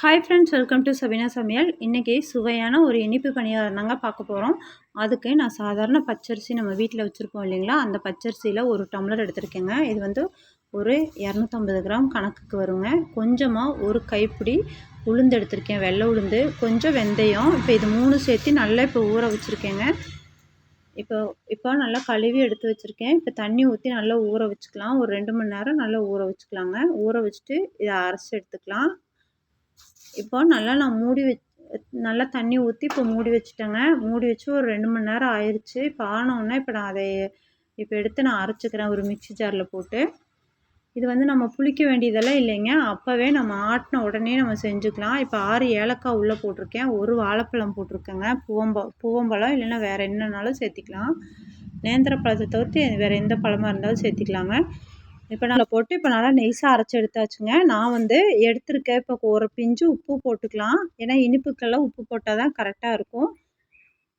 Hi friends welcome to Sabina சமையல் இன்றைக்கி சுவையான ஒரு இனிப்பு பணியாரம் தாங்க பார்க்க போகிறோம் அதுக்கு நான் சாதாரண பச்சரிசி நம்ம வீட்டில் வச்சுருப்போம் இல்லைங்களா? அந்த பச்சரிசியில் ஒரு டம்ளர் எடுத்திருக்கேங்க. இது வந்து ஒரு இரநூத்தம்பது கிராம் கணக்குக்கு வருங்க. கொஞ்சமாக ஒரு கைப்பிடி உளுந்து எடுத்திருக்கேன். வெள்ளை உளுந்து கொஞ்சம் வெந்தயம். இப்போ இது மூணு சேர்த்து நல்லா இப்போ ஊற வச்சுருக்கேங்க. இப்போ இப்போ நல்லா கழுவி எடுத்து வச்சுருக்கேன். இப்போ தண்ணி ஊற்றி நல்லா ஊற வச்சுக்கலாம். ஒரு ரெண்டு மணி நேரம் நல்லா ஊற வச்சுக்கலாங்க. ஊற வச்சுட்டு இதை அரைச்சி எடுத்துக்கலாம். இப்போ நல்லா நான் மூடி வச் நல்லா தண்ணி ஊற்றி இப்போ மூடி வச்சுட்டேங்க. மூடி வச்சு ஒரு ரெண்டு மணி நேரம் ஆயிடுச்சு இப்போ ஆனோடனே இப்போ நான் அதை இப்போ எடுத்து நான் அரைச்சிக்கிறேன் ஒரு மிக்சி ஜாரில் போட்டு. இது வந்து நம்ம புளிக்க வேண்டியதெல்லாம் இல்லைங்க. அப்போவே நம்ம ஆட்டின உடனே நம்ம செஞ்சுக்கலாம். இப்போ ஆறு ஏலக்காய் உள்ளே போட்டிருக்கேன். ஒரு வாழைப்பழம் போட்டிருக்கேங்க. பூவம்ப பூவம்பழம் இல்லைன்னா வேறு என்னன்னாலும் சேர்த்திக்கலாம். நேந்திர பழத்தை தவிர்த்து வேறு எந்த பழமாக இருந்தாலும் சேர்த்திக்கலாங்க. இப்போ நான் போட்டு இப்போ நல்லா நெய்ஸாக அரைச்சி எடுத்தாச்சுங்க. நான் வந்து எடுத்திருக்கேன். இப்போ ஒரு பிஞ்சு உப்பு போட்டுக்கலாம். ஏன்னா இனிப்புக்கெல்லாம் உப்பு போட்டால் தான் கரெக்டாக இருக்கும்.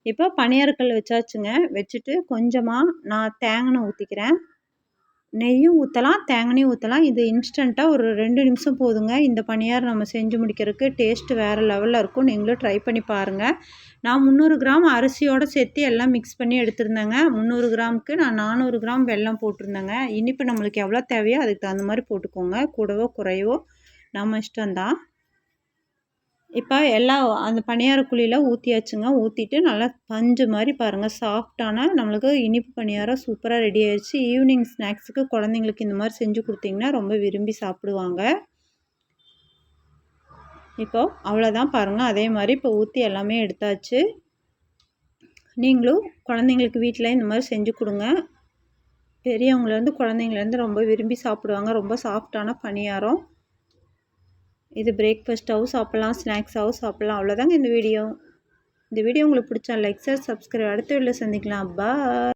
இப்போ பனியாருக்கல் வச்சாச்சுங்க. வச்சுட்டு கொஞ்சமாக நான் தேங்காய் ஊற்றிக்கிறேன் நெய்யும் ஊற்றலாம் தேங்காயும் ஊற்றலாம் இது இன்ஸ்டண்ட்டாக ஒரு ரெண்டு நிமிஷம் போதுங்க. இந்த பணியார் நம்ம செஞ்சு முடிக்கிறதுக்கு டேஸ்ட்டு வேறு லெவலில் இருக்கும். நீங்களும் ட்ரை பண்ணி பாருங்கள் நான் முந்நூறு கிராம் அரிசியோடு சேர்த்து எல்லாம் மிக்ஸ் பண்ணி எடுத்திருந்தேங்க. முந்நூறு கிராமுக்கு நான் நானூறு கிராம் வெல்லம் போட்டிருந்தேங்க. இனிப்பு நம்மளுக்கு எவ்வளோ தேவையோ அதுக்கு தகுந்த மாதிரி போட்டுக்கோங்க. கூடவோ குறையவோ நம்ம இஷ்டம்தான். இப்போ எல்லாம் அந்த பணியார குழியில் ஊற்றியாச்சுங்க ஊற்றிட்டு நல்லா பஞ்சு மாதிரி பாருங்கள் சாஃப்டான நம்மளுக்கு இனிப்பு பணியாரம் சூப்பராக ரெடி ஆயிடுச்சு ஈவினிங் ஸ்நாக்ஸுக்கு குழந்தைங்களுக்கு இந்த மாதிரி செஞ்சு கொடுத்தீங்கன்னா ரொம்ப விரும்பி சாப்பிடுவாங்க. இப்போ அவ்வளோதான் பாருங்கள் அதே மாதிரி இப்போ ஊற்றி எல்லாமே எடுத்தாச்சு. நீங்களும் குழந்தைங்களுக்கு வீட்டில் இந்த மாதிரி செஞ்சு கொடுங்க. பெரியவங்கலேருந்து குழந்தைங்கலேருந்து ரொம்ப விரும்பி சாப்பிடுவாங்க. ரொம்ப சாஃப்டான பணியாரம் இது பிரேக்ஃபாஸ்ட்டாகவும் சாப்பிட்லாம் ஸ்நாக்ஸாகவும் சாப்பிட்லாம். அவ்வளோதாங்க இந்த வீடியோ இந்த வீடியோ உங்களுக்கு பிடிச்சா லைக் சார் சப்ஸ்கிரைப் அடுத்த வீடியோவில் சந்திக்கலாம். பா